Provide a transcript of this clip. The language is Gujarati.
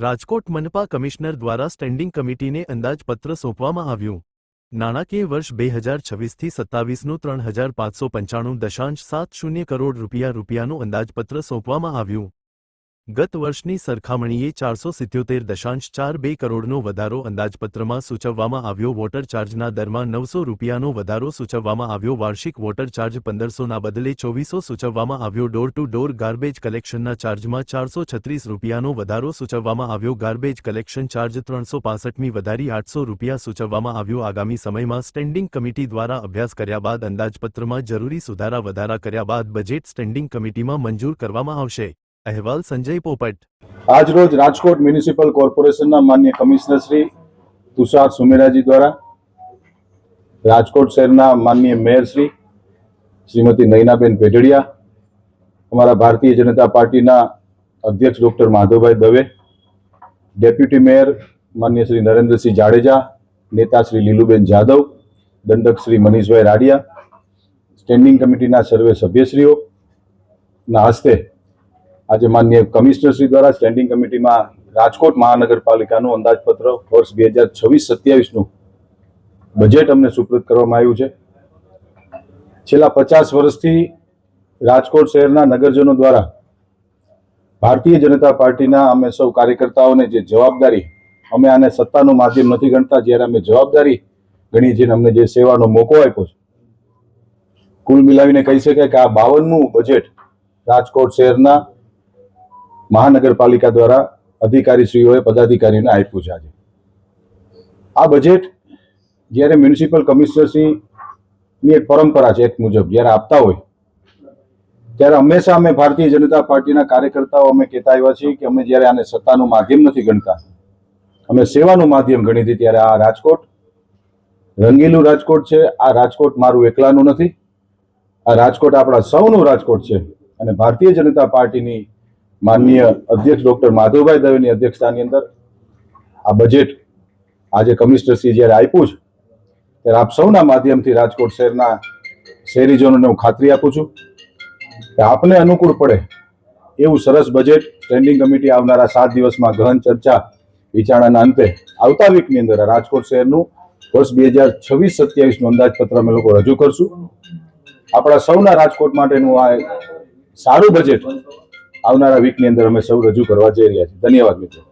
રાજકોટ મનપા કમિશનર દ્વારા સ્ટેન્ડિંગ કમિટીને અંદાજપત્ર સોંપવામાં આવ્યું. નાણાકીય વર્ષ બે હજાર છવ્વીસથી સત્તાવીસનું ત્રણ હજાર પાંચસો પંચાણું દશાંશ સાત શૂન્ય કરોડ રૂપિયા રૂપિયાનું અંદાજપત્ર સોંપવામાં આવ્યું. ગત વર્ષની સરખામણીએ ચારસો સિત્યોતેર દશાંશ ચાર બે કરોડનો વધારો અંદાજપત્રમાં સૂચવવામાં આવ્યો. વોટર ચાર્જના દરમાં નવસો રૂપિયાનો વધારો સૂચવવામાં આવ્યો. વાર્ષિક વોટર ચાર્જ પંદરસોના બદલે ચોવીસો સૂચવવામાં આવ્યો. ડોર ટુ ડોર ગાર્બેજ કલેક્શનના ચાર્જમાં ચારસો છત્રીસ રૂપિયાનો વધારો સૂચવવામાં આવ્યો. ગાર્બેજ કલેક્શન ચાર્જ ત્રણસો પાસઠમી વધારી આઠસો રૂપિયા સૂચવવામાં આવ્યો. આગામી સમયમાં સ્ટેન્ડિંગ કમિટી દ્વારા અભ્યાસ કર્યા બાદ અંદાજપત્રમાં જરૂરી સુધારા વધારા કર્યા બાદ બજેટ સ્ટેન્ડિંગ કમિટીમાં મંજૂર કરવામાં આવશે. અહેવાલ સંજય પોપટ. આજ રોજ રાજકોટ મ્યુનિસિપલ કોર્પોરેશનના માન્ય કમિશનર શ્રી તુષાર સુમેરાજી દ્વારા રાજકોટ શહેરના માન્ય મેયર શ્રી શ્રીમતી નયનાબેન પેઢડિયા અમારા ભારતીય જનતા પાર્ટીના અધ્યક્ષ doctor Madhavbhai Dave, deputy mayor માન્ય શ્રી નરેન્દ્રસિંહ જાડેજા, નેતા શ્રી લીલુબેન જાદવ, દંડક શ્રી મનીષભાઈ રાડિયા, સ્ટેન્ડિંગ કમિટીના સર્વે સભ્યશ્રીઓ, ના હસ્તે આજે માન્ય કમિશનર શ્રી દ્વારા સ્ટેન્ડિંગ કમિટીમાં રાજકોટ મહાનગરપાલિકાનું અંદાજપત્ર વર્ષ બે હજાર છવ્વીસ સત્યાવીસનું બજેટ અમને સુપ્રત કરવામાં આવ્યું છે. છેલ્લા પચાસ વર્ષથી રાજકોટ શહેરના નગરજનો દ્વારા ભારતીય જનતા પાર્ટીના અમે સૌ કાર્યકર્તાઓને જે જવાબદારી અમે આને સત્તાનું માધ્યમ નથી ગણતા, જ્યારે અમે જવાબદારી ગણી છીએ અમને જે સેવાનો મોકો આપ્યો છે. કુલ મિલાવીને કહી શકાય કે આ બાવનમું બજેટ રાજકોટ શહેરના મહાનગરપાલિકા દ્વારા અધિકારીશ્રીઓએ પદાધિકારીને આપ્યું છે આજે. આ બજેટ જ્યારે મ્યુનિસિપલ કમિશનરશ્રીની એક પરંપરા છે, એક મુજબ, જ્યારે આપતા હોય, ત્યારે હંમેશા અમે ભારતીય જનતા પાર્ટીના કાર્યકર્તાઓ અમે કહેતા આવ્યા છીએ કે અમે જ્યારે આને સત્તાનું માધ્યમ નથી ગણતા, અમે સેવાનું માધ્યમ ગણી હતી ત્યારે આ રાજકોટ, રંગીલું રાજકોટ છે, આ રાજકોટ મારું એકલાનું નથી, આ રાજકોટ આપણા સૌનું રાજકોટ છે અને ભારતીય જનતા પાર્ટીની માનનીય અધ્યક્ષ ડોક્ટર માધવભાઈ દવેની અધ્યક્ષતાની અંદર આ બજેટ આજે કમિશનરશ્રી જ્યારે આપ્યું છે, ત્યારે આપ સૌના માધ્યમથી રાજકોટ શહેરના શહેરીજનોને હું ખાતરી આપું છું કે આપને અનુકૂળ પડે એવું સરસ બજેટ સ્ટેન્ડિંગ કમિટી આવનારા સાત દિવસમાં ગહન ચર્ચા વિચારણાના અંતે આવતા વીકની અંદર રાજકોટ શહેરનું વર્ષ બે હજાર છવ્વીસ સત્યાવીસનું અંદાજપત્ર અમે લોકો રજૂ કરશું. આપણા સૌના રાજકોટ માટેનું આ સારું બજેટ આવનારા વીકની અંદર અમે સૌ રજૂ કરવા જઈ રહ્યા છીએ. ધન્યવાદ મિત્રો.